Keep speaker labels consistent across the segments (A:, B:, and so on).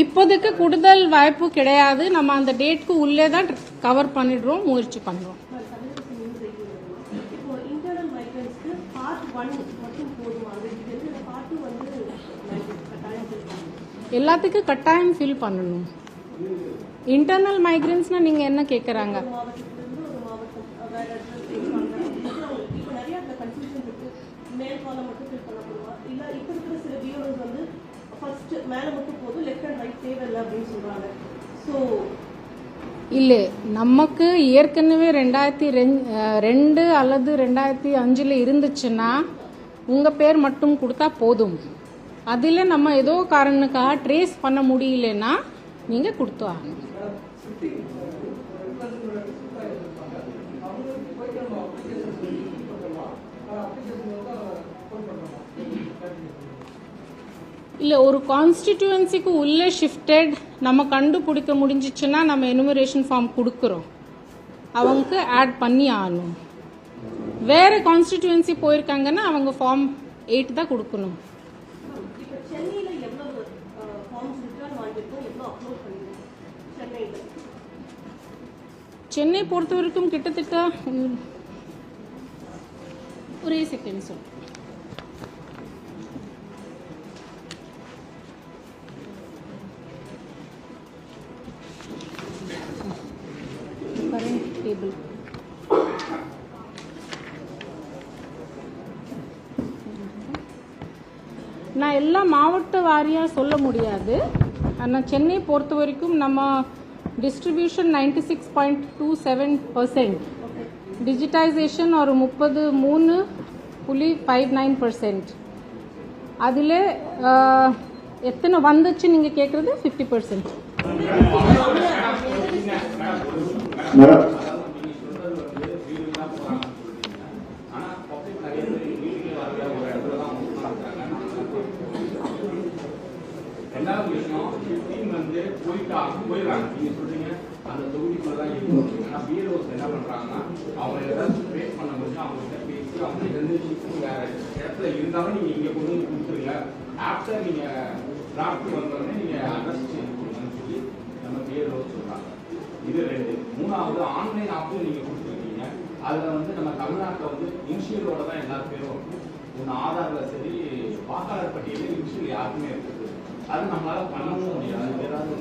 A: இப்போதைக்கு கூடுதல் வாய்ப்பு கிடையாது. நம்ம அந்த டேட்க்கு உள்ளே தான் கவர் பண்ணிடுறோம் முயற்சி பண்ணுறோம் எல்லாத்துக்கும் கட்டாயம் ஃபில் பண்ணணும். இன்டர்னல் மைக்ரன்ஸ்னால் நீங்கள் என்ன கேட்குறாங்க
B: மாவட்டத்திலிருந்து ஒரு மாவட்டம் அஹ், வேற இடத்துல ஃபில் பண்ண அவங்களுக்கு இப்போ நிறைய அந்த கன்ஃபியூஷன் இருக்கு மேல் காலம் மட்டும் ஃபில் பண்ண போதுமா இல்ல இப்போ இருக்கிற சில வியூவர்ஸ் வந்து ஃபர்ஸ்ட் மேல மட்டும் போதும் லெஃப்ட் அண்ட் ரைட் தேவையில்லை அப்படின்னு ஸோ
A: இல்லை நமக்கு ஏற்கனவே ரெண்டாயிரத்தி ரெண்- ரெண்டு அல்லது ரெண்டாயிரத்தி அஞ்சில் இருந்துச்சுன்னா உங்கள் பேர் மட்டும் கொடுத்தா போதும். அதில் நம்ம ஏதோ காரணக்காக ட்ரேஸ் பண்ண முடியலன்னா நீங்கள் கொடுத்து ஆகணும். இல்லை ஒரு கான்ஸ்டிடியூவன்சிக்கு உள்ளே ஷிஃப்டட் நம்ம கண்டுபிடிக்க முடிஞ்சிச்சுன்னா நம்ம எனுமரேஷன் ஃபார்ம் கொடுக்குறோம். அவங்களுக்கு ஆட் பண்ணி ஆகணும். வேறு கான்ஸ்டிடியூவன்சி போயிருக்காங்கன்னா அவங்க ஃபார்ம் எயிட் தான் கொடுக்கணும். சென்னை பொறுத்த வரைக்கும் கிட்டத்தட்ட ஒரே செகண்ட் சொல் வாரியாக சொல்ல முடியாது. ஆனால் சென்னை பொறுத்த வரைக்கும் நம்ம distribution ninety six point two seven percent digitization ஒரு முப்பது மூணு புள்ளி ஃபைவ் நைன் பர்சன்ட் அதில் எத்தனை வந்துச்சு நீங்கள் கேட்குறது ஃபிஃப்டி பர்சன்ட்
C: மேடம்
D: ரெண்டாவது விஷயம் ஃபிஃப்டீன் வந்து போயிட்டா போயிடறாங்க நீங்க சொல்றீங்க அந்த தொகுதிக்குள்ள தான் இருக்கும் ஆனா பிஎல்ஓஸ் என்ன பண்றாங்கன்னா அவங்க ஏதாச்சும் பேஸ் பண்ணும்போது அவங்க கிட்ட பேசி அவங்க இருந்து வேற இடத்துல இருந்தாலும் நீங்க இங்க கொண்டு வந்து கொடுத்துருங்க ஆஃப்டர் நீங்க டிராஃப்ட் வந்தோடனே நீங்க அட்ரஸ் சேஞ்ச் பண்ணுங்கன்னு சொல்லி நம்ம பிஎல்ஓஸ் சொல்றாங்க இது ரெண்டு மூணாவது ஆன்லைன் ஆப்பும் நீங்க கொடுத்துருக்கீங்க அதுல வந்து நம்ம தமிழ்நாட்டில் வந்து இனிஷியலோட தான் எல்லா பேரும் ஒன்று ஆதாரில் சரி வாக்காளர் பட்டியலில் இனிஷியல் யாருக்குமே இருக்குது அது நம்மளால பண்ணவும் முடியாது. ஏதாவது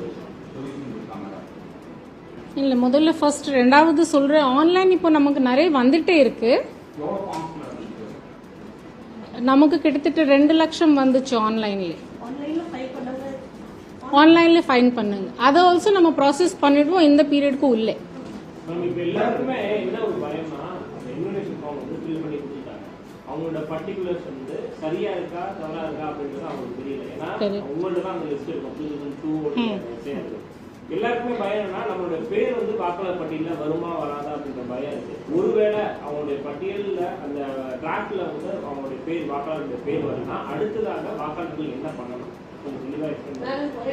A: இல்லை முதல்ல ஃபர்ஸ்ட் ரெண்டாவது சொல்கிறேன் ஆன்லைன் இப்போ நமக்கு நிறைய வந்துட்டே
D: இருக்கு.
A: நமக்கு கிட்டத்தட்ட ரெண்டு லட்சம் வந்துச்சு ஆன்லைன்ல
B: ஆன்லைனில்
A: ஃபைன் பண்ணுங்க. அதை ஆல்சோ நம்ம ப்ராசஸ் பண்ணிடுவோம். இந்த பீரியடுக்கு உள்ளே.
E: மேம் இப்போ எல்லாருக்குமே என்ன ஒரு பயம்னா அந்த இன்விடேஷன் ஃபார்ம் வந்து ஃபில் பண்ணி கொடுத்துட்டாங்க. அவங்களோட பர்டிகுலர்ஸ் வந்து சரியா இருக்கா தவறா இருக்கா அப்படின்றது அவங்களுக்கு தெரியல ஏன்னா
A: சரி.
E: உங்கள்ட்ட தான் அந்த லிஸ்ட் இருக்கும். டூ தௌசண்ட் டூ எல்லாருக்குமே பயம் என்னன்னா நம்மளோட பேர் வந்து வாக்காளர் பட்டியலில் வருமா வராதா அப்படின்ற பயம் இருக்கு. ஒருவேளை அவங்களுடைய பட்டியலில் அந்த டிராஃப்ட்ல வந்து அவங்களுடைய பேர் வாக்காளருடைய பேர் வருதுன்னா அடுத்ததாக வாக்காளர்கள் என்ன பண்ணணும்.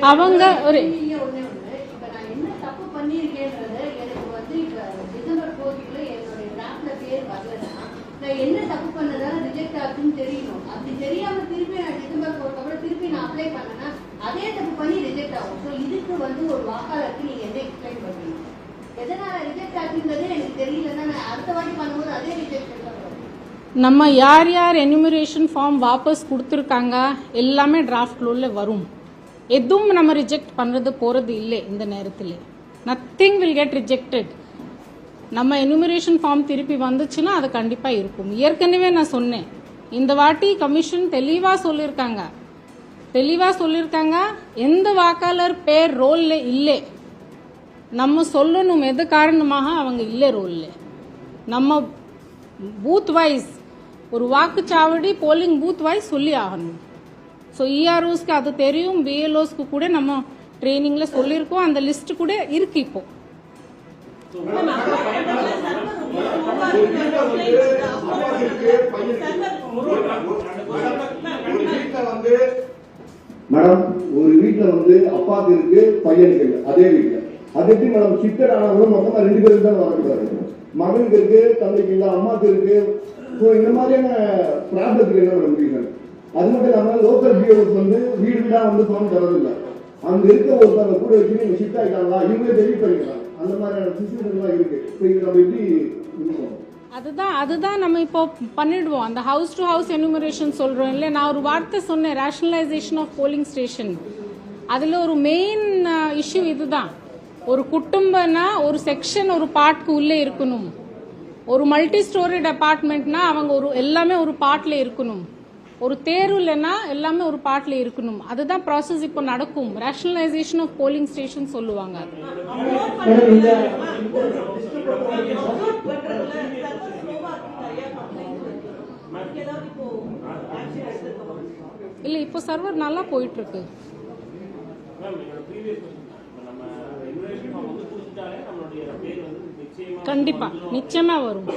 A: அவங்க ஒரு
F: நீங்க ஒண்ணே ஒண்ணு, இப்ப நான் என்ன தப்பு பண்ணியிருக்கேன்றது எனக்கு வந்து இப்ப டிசம்பர் ஃபோர்த்துக்குள்ள என்னுடைய டிராஃப்ட்ல பேர் வரலன்னா நான் என்ன தப்பு பண்ணதால ரிஜெக்ட் ஆகுதுன்னு தெரியணும். அப்படி தெரியாம திருப்பி நான் டிசம்பர் ஃபோர்த் அப்புறம் திருப்பி நான் அப்ளை பண்ணேன்னா அதே தப்பு பண்ணி ரிஜெக்ட் ஆகும். ஸோ இதுக்கு வந்து ஒரு வாக்காளருக்கு நீங்க எதை எக்ஸ்பிளைன் பண்ணுவீங்க எதனால ரிஜெக்ட் ஆகுதுன்றதே எனக்கு தெரியலன்னா நான் அடுத்த வாட்டி பண்ணும்போது அதே ரிஜெக்ட்
A: நம்ம யார் யார் எனிமரேஷன் ஃபார்ம் வாபஸ் கொடுத்துருக்காங்க எல்லாமே டிராஃப்ட் உள்ள வரும். எதுவும் நம்ம ரிஜெக்ட் பண்ணுறது போகிறது இல்லை இந்த நேரத்தில். நத்திங் வில் கெட் ரிஜெக்டட் நம்ம எனுமரேஷன் ஃபார்ம் திருப்பி வந்துச்சுன்னா அது கண்டிப்பாக இருக்கும். ஏற்கனவே நான் சொன்னேன். இந்த வாட்டி கமிஷன் தெளிவாக சொல்லியிருக்காங்க தெளிவாக சொல்லியிருக்காங்க எந்த வாக்காளர் பேர் ரோலில் இல்லை. நம்ம சொல்லணும் எது காரணமாக அவங்க இல்லை ரோலில் நம்ம பூத் வைஸ் ஒரு வாக்குச்சாவடி போலிங் பூத் வைஸ் சொல்லி ஆகணும். ஸோ இஆர்ஓஸ்க்கு அது தெரியும் பிஎல்ஓஸ்க்கு கூட நம்ம ட்ரைனிங்கில் சொல்லியிருக்கோம். அந்த லிஸ்ட்டு கூட இருக்கு
C: இப்போது மேடம் ஒரு வீட்டுல வந்து அப்பாக்கு இருக்கு பையனுக்கு இருக்கு அதே வீட்டுல அது எப்படி மேடம்? ஷிஃப்டட் ஆனவங்களும் மொத்தமா ரெண்டு பேரும் தான் வரக்கூடாது மகனுக்கு இருக்கு தந்தைக்கு இல்ல அம்மாக்கு இருக்கு. ஸோ இந்த மாதிரியான ப்ராப்ளத்துக்கு என்ன மேடம் ரீசன் அது மட்டும் இல்லாமல் லோக்கல் பிஓஸ் வந்து வீடு வீடா வந்து ஃபார்ம் தரதில்லை. அங்க இருக்க ஒருத்தவங்க கூட வச்சு நீங்க ஷிஃப்ட் ஆயிட்டாங்களா? இவங்களே தெரிவிப்பாங்க அந்த மாதிரியான சுச்சுவேஷன்லாம் இருக்கு. இப்போ இது நம்ம எப்படி
A: அதுதான் அதுதான் நம்ம இப்போ பண்ணிடுவோம். அந்த ஹவுஸ் டு ஹவுஸ் எனுமரேஷன் சொல்கிறோம் இல்லை நான் ஒரு வார்த்தை சொன்னேன் ரேஷனலைசேஷன் ஆஃப் போலிங் ஸ்டேஷன் அதில் ஒரு மெயின் இஷ்யூ இதுதான். ஒரு குடும்பம்னா ஒரு செக்ஷன் ஒரு பார்ட்க்கு உள்ளே இருக்கணும். ஒரு மல்டி ஸ்டோரி அபார்ட்மெண்ட்னா அவங்க ஒரு எல்லாமே ஒரு பார்ட்டில் இருக்கணும். ஒரு தேர்வுலனா எல்லாமே ஒரு பாட்டில் இருக்கணும். அதுதான் ப்ராசஸ் இப்போ நடக்கும். ரேஷனலைசேஷன் ஆஃப் போலிங் ஸ்டேஷன் சொல்லுவாங்க அது. இல்லை இப்போ சர்வர் நல்லா போயிட்டு இருக்கு
E: மேம்
A: கண்டிப்பா. நிச்சயமா வரும்.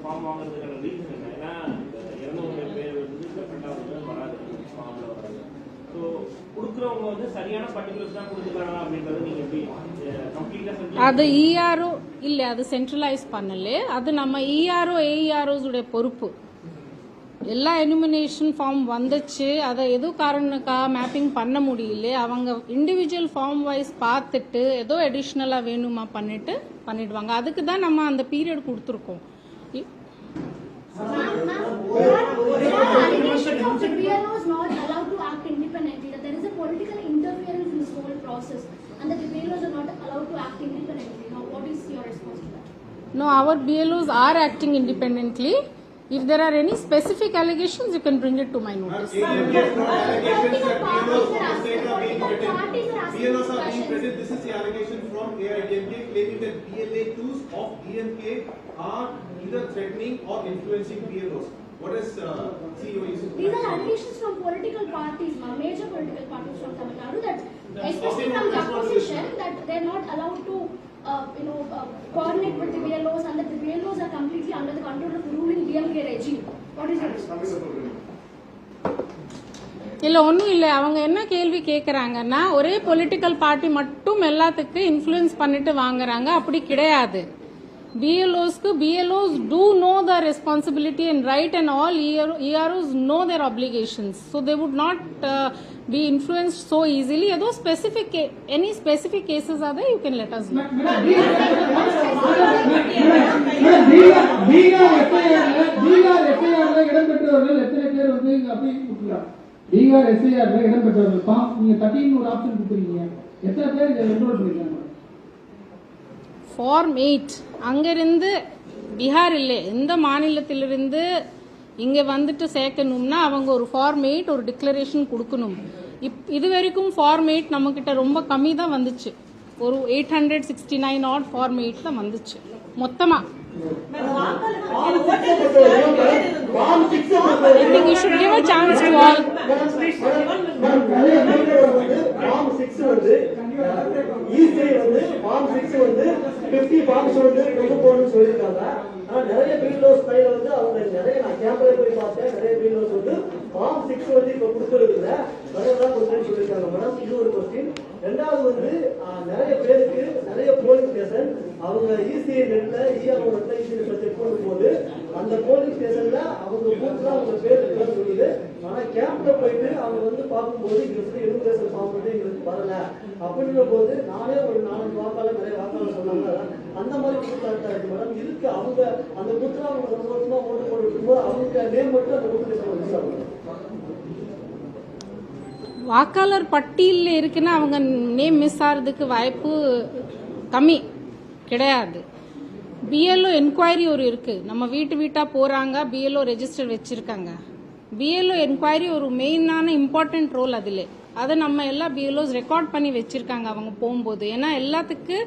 E: ஃபார்ம் ஆகிறதுக்கான ரீசன் என்ன? ஏன்னா இந்த இறந்தவங்க பேர் வந்து டெஃபரெண்டா வந்து வராது. ஃபார்மில் வராது ஸோ கொடுக்குறவங்க வந்து சரியான பர்டிகுலர்ஸ் தான் கொடுத்துருக்காங்களா அப்படின்றது நீங்க எப்படி
A: அது இஆர்ஓ இல்ல அது சென்ட்ரலைஸ் பண்ணல. அது நம்ம இஆர்ஓ ஏஇஆர்ஓஸ் பொறுப்பு. எல்லா எனிமினேஷன் ஃபார்ம் வந்துச்சு. அதை ஏதோ காரணக்கா மேப்பிங் பண்ண முடியல? அவங்க இண்டிவிஜுவல் ஃபார்ம் வைஸ் பார்த்துட்டு ஏதோ அடிஷ்னலாக வேணுமா பண்ணிட்டு பண்ணிடுவாங்க. அதுக்கு தான் நம்ம அந்த பீரியட் கொடுத்துருக்கோம்.
G: There are of the BLO is not allowed to act independently, there is a political interference in this whole process, and the BLOs are not allowed to act independently. Now, what is your response that?
A: No, our BLOs are acting independently. If there are any specific allegations, you can bring it to my notice.
H: BLOs are being present. This is the allegation from AIDMK claiming that BLA 2s of DMK are either threatening or influencing BLOs. What is uh, CEO Yusuf?
G: These are allegations from political parties, ma- major political parties from Tamil Nadu, that especially from the opposition, that they're not allowed to, uh, you know, uh, coordinate with the BLOs and that the BLOs are completely under the control of the ruling DMK regime. What is your response?
A: இல்ல ஒன்றும் இல்லை அவங்க என்ன கேள்வி கேட்குறாங்கன்னா ஒரே political party மட்டும் எல்லாத்துக்கும் இன்ஃப்ளூயன்ஸ் பண்ணிட்டு வாங்குறாங்க அப்படி கிடையாது BLOs, BLOs do know the responsibility and right and all
I: EROs know their obligations. So they would not uh, be influenced so easily. Although specific, any specific cases are there, you can let us know.
A: Form eight அங்கேருந்து பீகார் இல்லை எந்த மாநிலத்திலிருந்து இங்கே வந்துட்டு சேர்க்கணும்னா அவங்க ஒரு form eight ஒரு declaration கொடுக்கணும். இப் இது வரைக்கும் ஃபார்ம் எயிட் நம்மக்கிட்ட ரொம்ப கம்மி தான் வந்துச்சு. ஒரு eight hundred sixty nine add form eight தான் வந்துச்சு. மொத்தமாக I think you should give a chance to all.
J: Form six வந்து ஈஸி வந்து ஃபார்ம் சிக்ஸ் வந்து பிப்டி ஃபார்ம்ஸ் வந்து கொண்டு போகணும்னு சொல்லியிருக்காங்க ஆனா நிறைய பில்லோஸ் கையில வந்து அவங்க நிறைய நான் கேம்பல போய் பார்த்தேன் நிறைய பில்லோஸ் வந்து ஃபார்ம் சிக்ஸ் வந்து இப்ப கொடுத்துருக்குல வரதான் கொஸ்டின் சொல்லியிருக்காங்க மேடம் இது ஒரு கொஸ்டின் ரெண்டாவது வந்து நிறைய பேருக்கு நிறைய போலீஸ் ஸ்டேஷன் அவங்க இசிஐ நெட்ல இஆர்ஓ நெட்ல இசிஐ நெட்ல செக் பண்ணும்போது அந்த போலீஸ் ஸ்டேஷன்ல அவங்க பூத்துல அவங்க பேர் இருக்குன்னு சொல்லுது. ஆனா கேம்ப்ல போயிட்டு அவங்க வந்து பார்க்கும்போது எங்களுக்கு எலிமினேஷன் ஃபார்ம் வந்து எங்களுக்கு வரல. அப்படின்ற போது நானே ஒரு நாலஞ்சு வாக்காளர் நிறைய வாக்காளர் சொன்னாங்க. அந்த மாதிரி கூட்டாட்டா இருக்கு மேடம் இருக்கு அவங்க அந்த கூட்டுல அவங்க சந்தோஷமா ஓட்டு போட்டு இருக்கும்போது அவங்க நேம் மட்டும் அந்த கூட்டு வந்து
A: வாக்காளர் பட்டியலில் இருக்குன்னா அவங்க நேம் மிஸ் ஆகிறதுக்கு வாய்ப்பு கம்மி கிடையாது. பிஎல்ஓ என்கொயரி ஒரு இருக்குது நம்ம வீட்டு வீட்டாக போகிறாங்க பிஎல்ஓ ரெஜிஸ்டர் வச்சுருக்காங்க. பிஎல்ஓ என்கொயரி ஒரு மெயினான இம்பார்ட்டண்ட் ரோல் அதில். அதை நம்ம எல்லா பிஎல்ஓஸ் ரெக்கார்ட் பண்ணி வச்சுருக்காங்க அவங்க போகும்போது. ஏன்னா எல்லாத்துக்கு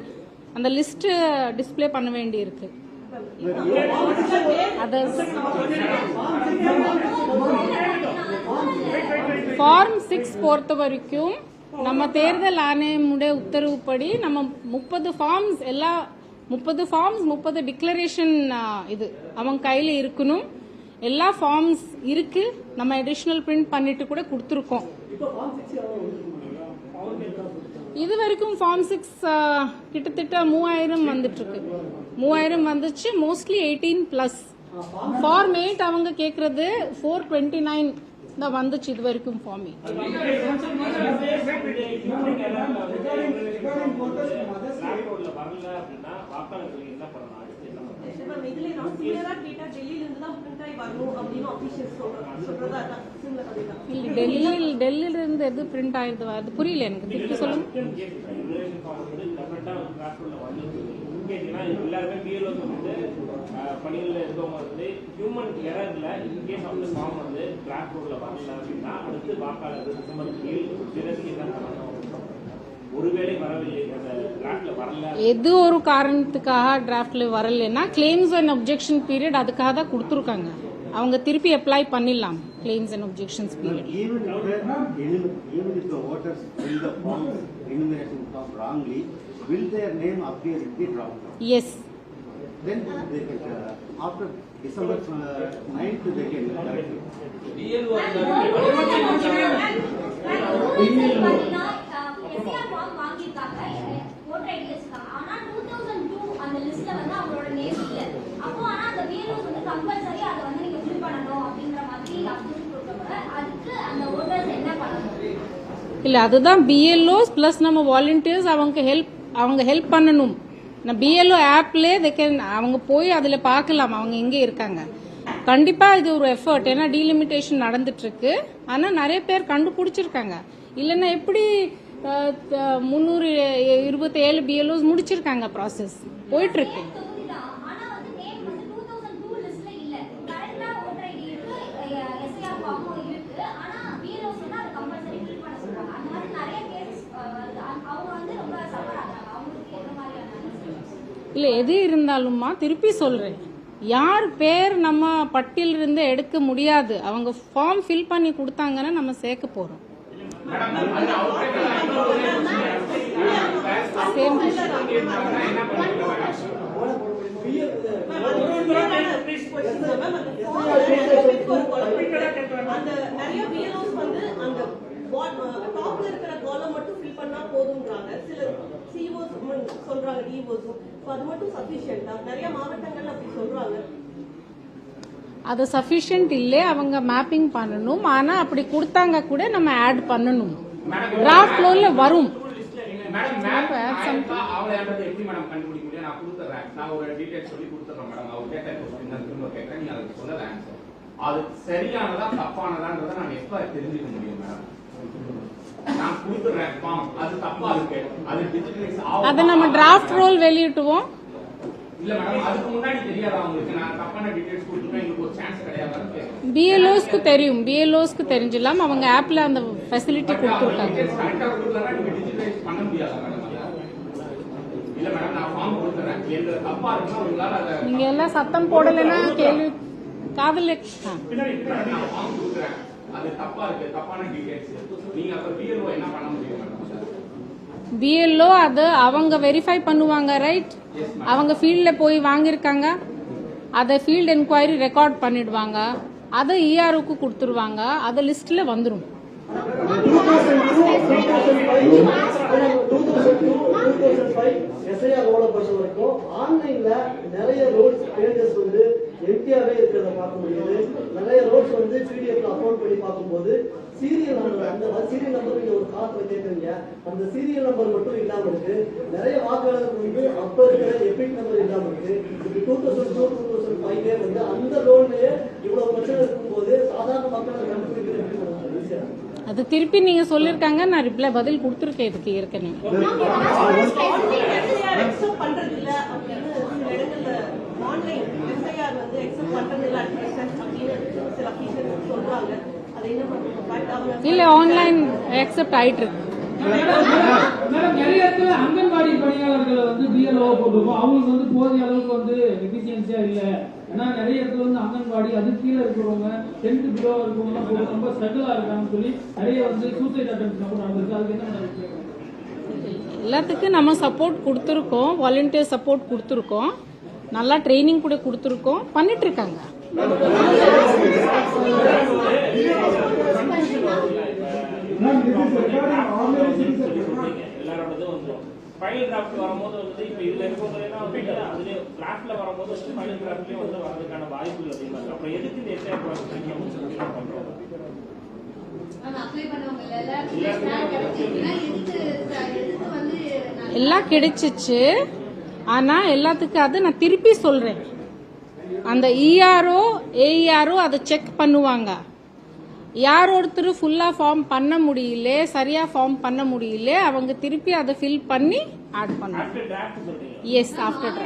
A: அந்த லிஸ்ட்டு டிஸ்ப்ளே பண்ண வேண்டி இருக்கு ஃபார்ம் சிக்ஸ் பொறுத்த வரைக்கும் நம்ம தேர்தல் ஆணையமுடைய உத்தரவுப்படி நம்ம முப்பது ஃபார்ம்ஸ் எல்லா முப்பது ஃபார்ம்ஸ் முப்பது டிக்ளரேஷன் இது அவங்க கையில் இருக்கணும். எல்லா ஃபார்ம்ஸ் இருக்கு. நம்ம அடிஷ்னல் பிரிண்ட் பண்ணிட்டு கூட கொடுத்துருக்கோம். இது வரைக்கும் ஃபார்ம் சிக்ஸ் கிட்டத்தட்ட மூவாயிரம் வந்துட்டு இருக்கு மூவாயிரம் வந்துச்சு. Mostly eighteen plus form eight அவங்க கேட்கறது ஃபோர் டுவெண்ட்டி நைன் தான் வந்துச்சு இது வரைக்கும் ஃபார்ம்
B: நான்
A: இல்லை டெல்லியில் டெல்லியில இருந்து எது பிரிண்ட் ஆயிருது? அது புரியல எனக்கு. திருப்பி சொல்லுங்க.
E: ஹியூமன் எரர்ல இன்கேஸ் அந்த ஃபார்ம் வந்து டிராஃப்ட் உள்ள வரல அப்படின்னா அடுத்து வாக்காளர் டிசம்பர் ஏழு பிறகு என்ன பண்ணணும் ஒருவேளை வரவில்லை. அந்த டிராஃப்ட்ல வரல.
A: எது ஒரு காரணத்துக்காக டிராஃப்ட்ல வரலைன்னா கிளைம்ஸ் அண்ட் அப்ஜெக்ஷன் பீரியட் அதுக்காக தான் கொடுத்துருக்காங்க. அவங்க திருப்பி அப்ளை பண்ணிடலாம்
K: claims and objections period?
A: Yes
K: Then they can, uh, after December uh, 9th, they can correct it.
A: இல்ல அதுதான் பிஎல்ஓஸ் பிளஸ் நம்ம வாலண்டியர்ஸ் அவங்க ஹெல்ப் அவங்க ஹெல்ப் பண்ணணும் நான் பிஎல்ஓ ஆப்லே கேன் அவங்க போய் அதில் பார்க்கலாம். அவங்க எங்கே இருக்காங்க. கண்டிப்பாக இது ஒரு எஃபர்ட் ஏன்னா டீலிமிட்டேஷன் நடந்துட்டுருக்கு. ஆனால் நிறைய பேர் கண்டுபிடிச்சிருக்காங்க. இல்லைன்னா எப்படி முந்நூறு இருபத்தேழு பிஎல்ஓஸ் முடிச்சிருக்காங்க ப்ராசஸ் போயிட்டுருக்கு. இல்லை எது இருந்தாலும்மா திருப்பி சொல்கிறேன் யார் பேர் நம்ம பட்டியலிருந்து எடுக்க முடியாது. அவங்க ஃபார்ம் ஃபில் பண்ணி கொடுத்தாங்கன்னா நம்ம சேர்க்க
B: போகிறோம் நிறைய வந்து அந்த டாப்ல இருக்கிற காலம் மட்டும் ஃபில் பண்ணா போதும்ன்றாங்க. சில சிஓஸ் சொல்றாங்க டிஓஸும் அது மட்டும் சஃபிஷியன்டா நிறைய மாவட்டங்கள்ல அப்படி சொல்றாங்க.
A: அது சஃபிஷியன்ட் இல்லை அவங்க மேப்பிங் பண்ணணும். ஆனா அப்படி கொடுத்தாங்க கூட நம்ம ஆட் பண்ணணும். டிராஃப்ட் லோன்ல வரும்.
D: மேடம் மேப் ஆயிருக்கா அவளையான்றது எப்படி மேடம் கண்டுபிடிக்க முடியும்? நான் கொடுத்துறேன். நான் ஒரு டீடைல்ஸ் சொல்லி கொடுத்துறேன் மேடம் அவர் கேட்ட கொஸ்டின் நான் திரும்ப கேட்கறேன். நீங்க அதுக்கு சொன்னது ஆன்சர் அது சரியானதா தப்பானதான்றதை நான் எப்ப தெரிஞ்சுக்க முடியும் மேடம் அது
A: நம்ம டிராஃப்ட் ரோல் வெளியிட்டுவோம். பிஎல்ஓஸ்க்கு தெரியும். பிஎல்ஓஸ்க்கு தெரிஞ்சிடலாம். அவங்க ஆப்ல அந்த ஃபெசிலிட்டி கொடுத்துருக்காங்க.
D: நீங்க
A: எல்லாம் சத்தம் போடலைன்னா கேள்வி காதல்
D: அது தப்பா இருக்கு. தப்பான டீடைல்ஸ் நீங்க அப்ப பிஎல்ஓ என்ன பண்ண முடியும்?
A: பிஎல்ஓ அது அவங்க வெரிஃபை பண்ணுவாங்க ரைட் அவங்க ஃபீல்டில் போய் வாங்கியிருக்காங்க. அதை ஃபீல்ட் என்கொயரி ரெக்கார்ட் பண்ணிடுவாங்க. அதை இஆர்ஓக்கு கொடுத்துருவாங்க. அது லிஸ்ட்ல வந்துடும்
J: எஸ்ஐஆர் ரோலை பொறுத்த வரைக்கும் ஆன்லைன்ல நிறைய ரோல்ஸ் எம்டியாவே இருக்கிறத பார்க்க முடியுது நிறைய ரோல்ஸ் வந்து பிடிஎஃப்ல அப்லோட் பண்ணி பார்க்கும்போது சீரியல் நம்பர் அந்த சீரியல் நம்பர் நீங்க ஒரு காசுல கேட்குறீங்க. அந்த சீரியல் நம்பர் மட்டும் இல்லாம இருக்கு. நிறைய வாக்காளர்கள் வந்து அப்ப இருக்கிற எபிக் நம்பர் இல்லாம இருக்கு. இப்படி two thousand two two thousand ஃபைவ்லே வந்து அந்த ரோல்லையே இவ்வளவு பிரச்சனை இருக்கும்போது சாதாரண மக்களை கண்டுபிடிக்கிறது
A: அது திருப்பி நீங்க சொல்லிருக்காங்க நான் ரிப்ளை பதில் கொடுத்துருக்கேன் இதுக்கு ஏற்கனவே
B: இல்ல ஆன்லைன்
A: அக்செப்ட் ஆயிட்டு இருக்கு.
I: மேடம் நிறைய இடத்துல அங்கன்வாடி பணியாளர்களை வந்து பிஎல்ஓ போட்டிருக்கோம். அவங்களுக்கு வந்து போதிய அளவுக்கு வந்து எஃபிஷியன்சியா இல்ல. ஏன்னா நிறைய இடத்துல வந்து அங்கன்வாடி அது கீழே இருக்கிறவங்க டென்த் பிலோ இருக்கிறவங்க போட்டு ரொம்ப ஸ்ட்ரகிளா இருக்காங்கன்னு சொல்லி நிறைய வந்து சூசைட் அட்டம்ஸ் கூட நடந்திருக்கு. அதுக்கு என்ன
A: எல்லாத்துக்கும் நம்ம சப்போர்ட் கொடுத்துருக்கோம். வாலண்டியர் சப்போர்ட் கொடுத்துருக்கோம். நல்லா ட்ரைனிங் கூட கொடுத்துருக்கோம். பண்ணிட்டு இருக்காங்க
E: எல்லாரோடதும் வந்துடும் ஃபைனல் டிராஃப்ட் வரும்போது வந்து இப்போ இதுல இருக்கிறதுலாம் வந்து அதுல டிராஃப்ட்ல வரும்போது வந்து ஃபைனல் டிராஃப்ட்லயும் வந்து வரதுக்கான வாய்ப்புகள் அதிகமா இருக்கு. அப்புறம் எதுக்கு இந்த எஸ்ஐஆர் ப்ராசஸ் பண்றோம்
F: ஆனா அப்ளை பண்ணவங்க எல்லாருக்குமே ஸ்டார் கிடைச்சிருக்குன்னா எதுக்கு எதுக்கு வந்து நான்
A: எல்லாம் கிடைச்சிச்சு. ஆனா எல்லாத்துக்கும் அது நான் திருப்பி சொல்றேன். அந்த இஆர்ஓ ஏஇஆர்ஓ அதை செக் பண்ணுவாங்க. யார் ஒருத்தர் ஃபுல்லா ஃபார்ம் பண்ண முடியல சரியா ஃபார்ம் பண்ண முடியல அவங்க திருப்பி அதை ஃபில் பண்ணி ஆட் பண்ணுவாங்க
L: yes after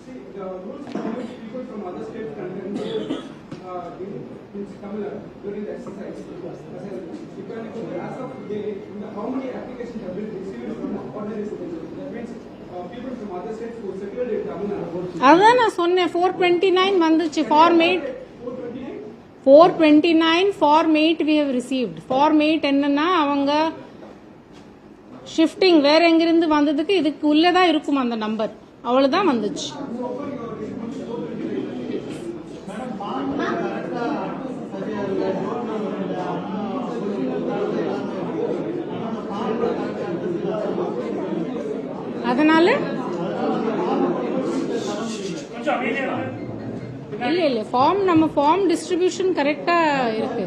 L: see, the rules prohibit people from other states can
A: அதுதான் நான் சொன்னேன் ஃபோர் டுவெண்ட்டி நைன் வந்துச்சு form eight four twenty nine form eight we received form eight என்னன்னா அவங்க ஷிஃப்டிங் வேற எங்கிருந்து வந்ததுக்கு இதுக்கு உள்ளே தான் இருக்கும் அந்த நம்பர் அவ்வளோதான் வந்துச்சு அதனால இல்ல இல்ல ஃபார்ம் நம்ம ஃபார்ம் டிஸ்ட்ரிபியூஷன் கரெக்டா இருக்கு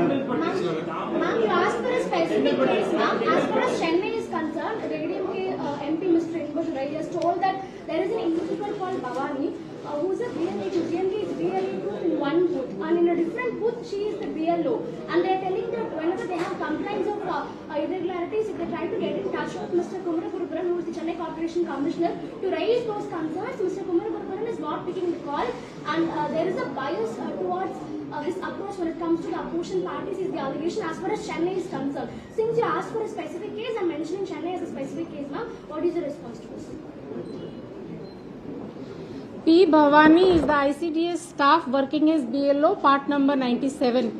G: Ma'am, you asked for a specific case, ma'am. As far as Chennai is concerned, the ADMK uh, MP, Mr. Inbush Rai, has told that there is an individual called Bhavani, uh, who is a BLA to is BLA in one booth, and in a different booth, she is the BLO. And they are telling that whenever they have complaints of uh, irregularities, if they try to get in touch with Mr. Kumara Gurupuran, who is the Chennai Corporation Commissioner, to raise those concerns, Mr. Kumara Gurupuran is not picking the call, and uh, there is a bias uh, towards uh, his approach when it comes to the opposition parties is the allegation as far as Chennai is concerned. Since you asked for a specific case, I'm mentioning Chennai as a specific case, ma'am. What is your response to this?
A: P. Bhavani is the ICDS staff working as BLO, part number 97.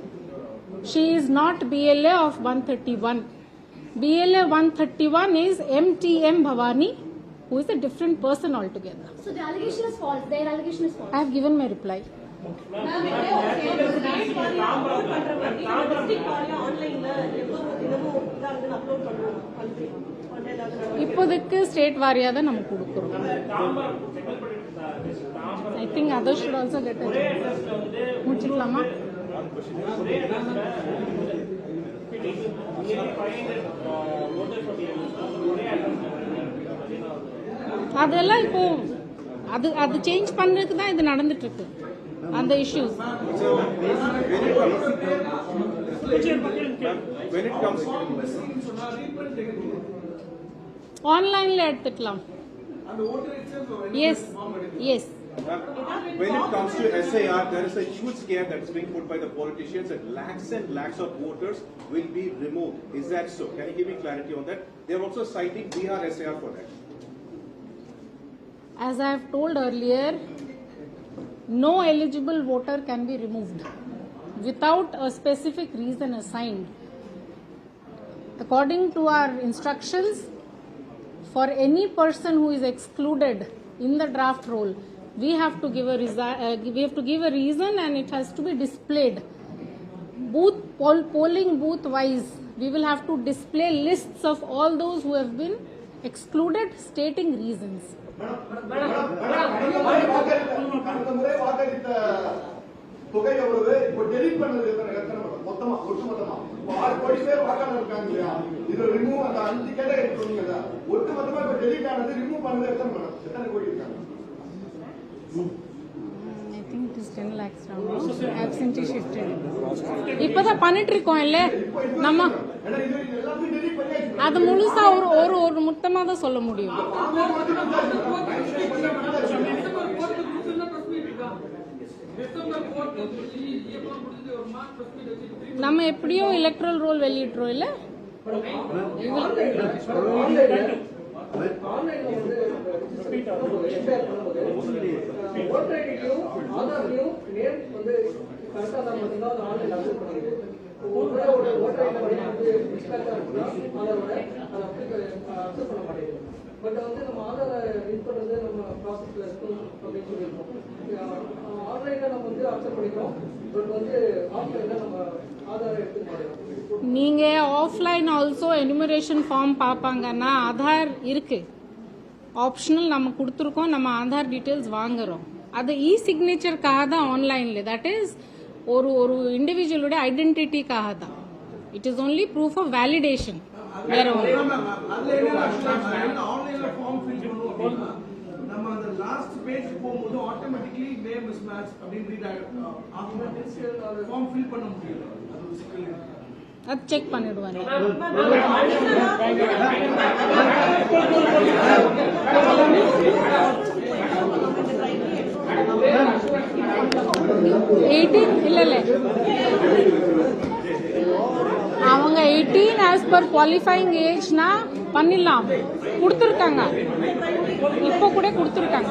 A: She is not BLA of 131. BLA 131 is MTM Bhavani, who is a different person altogether.
G: So the allegation is false. Their allegation is false.
A: I have given my reply.
B: Ma'am இதே okay start வாரியா upload பண்ற மாதிரி district வாரியா ஆன்லைன்ல எவ்வளவு தினமும் இதாகுதுன்னு upload பண்ணுவோம் பண்றீங்க ஆன்லைன்ல
A: இப்போதைக்கு ஸ்டேட் வாரியாக தான் நம்ம கொடுக்குறோம் Tambaram other
E: should also get
A: முடிச்சுக்கலாமா? அதெல்லாம் இப்போ அது அது சேஞ்ச் பண்றதுக்கு தான் இது நடந்துட்டு இருக்கு அந்த இஷ்யூஸ் ஆன்லைன்ல எடுத்துக்கலாம். Yes yes
H: when it comes to SAR, there is a huge scare that's being put by the politicians that lakhs and lakhs of voters will be removed. Is that so? Can you give me clarity on that? They are also citing Bihar SAR for that.
A: As I have told earlier, no eligible voter can be removed without a specific reason assigned. According to our instructions, for any person who is excluded in the draft roll, we have to give a resi- uh, we have to give a reason and it has to be displayed. Booth poll, polling booth wise, we will have to display lists of all those who have been excluded, stating reasons.
C: கடந்த முறை வாக்களித்த தொகை எவ்வளவு இப்போ delete பண்ணது எத்தனை எத்தனை madam? மொத்தமா ஒட்டு மொத்தமா இப்போ ஆறு கோடி பேர் வாக்காளர் இருக்காங்க இல்லையா இது ரிமூவ் அந்த அஞ்சு கேட்டகரி சொன்னீங்கல்ல ஒட்டு மொத்தமா இப்போ டெலிட் ஆனது ரிமூவ் பண்ணது எத்தனை மேடம் எத்தனை கோடி இருக்காங்க
A: I think it is 10 பண்ணிட்டு இருக்கோம் இல்ல? நம்ம அது முழுசா ஒரு ஒரு ஒரு மொத்தமா தான் சொல்ல முடியும். நம்ம எப்படியோ எலக்ட்ரல் ரோல் வெளியிட்டுறோம் இல்ல?
J: ஆன்லைன்ல வந்து பண்ணும்போது ஓட்டர் ஐடியும் நேம் வந்து கரெக்டாக தான் பார்த்தீங்கன்னா ஆன்லைன் பண்ணிடுது ஒரு ஓட்டர் ஐடி வந்து இருக்குன்னா அதோட அதை பண்ண மாட்டேங்குது
L: பட் வந்து நம்ம நம்ம இருக்கும் அப்படின்னு சொல்லியிருக்கோம் நம்ம வந்து பண்ணிக்கிறோம் பட் வந்து நம்ம மாட்டோம்
A: நீங்கள் ஆஃப்லைன் ஆல்சோ எனுமரேஷன் ஃபார்ம் பார்ப்பாங்கன்னா ஆதார் இருக்குது ஆப்ஷனல் நம்ம கொடுத்துருக்கோம் நம்ம ஆதார் டீட்டெயில்ஸ் வாங்குறோம். அது இ சிக்னேச்சருக்காக தான் ஆன்லைனில் தட் இஸ் ஒரு ஒரு இண்டிவிஜுவலோட ஐடென்டிட்டிக்காக தான். It is only proof of validation வேற ஒன்று
L: அதுல என்ன ஆன்லைன்ல ஃபார்ம் ஃபில் பண்ணுவோம் அப்படின்னா நம்ம அந்த லாஸ்ட் பேஜ் போகும்போது ஆட்டோமேட்டிக்கலி நேம் மிஸ் மேட்ச் அப்படின்னு ரீட் ஆகும் ஃபார்ம் ஃபில் பண்ண முடியல அது ஒரு சிக்கல் இருக்கு
A: அது செக் பண்ணிடுவாங்க எயிட்டீன் இல்லை இல்லை. அவங்க எயிட்டீன் ஆஸ் பர் குவாலிஃபைங் ஏஜ்னா பண்ணிடலாம். கொடுத்துருக்காங்க. இப்போ கூட கொடுத்துருக்காங்க.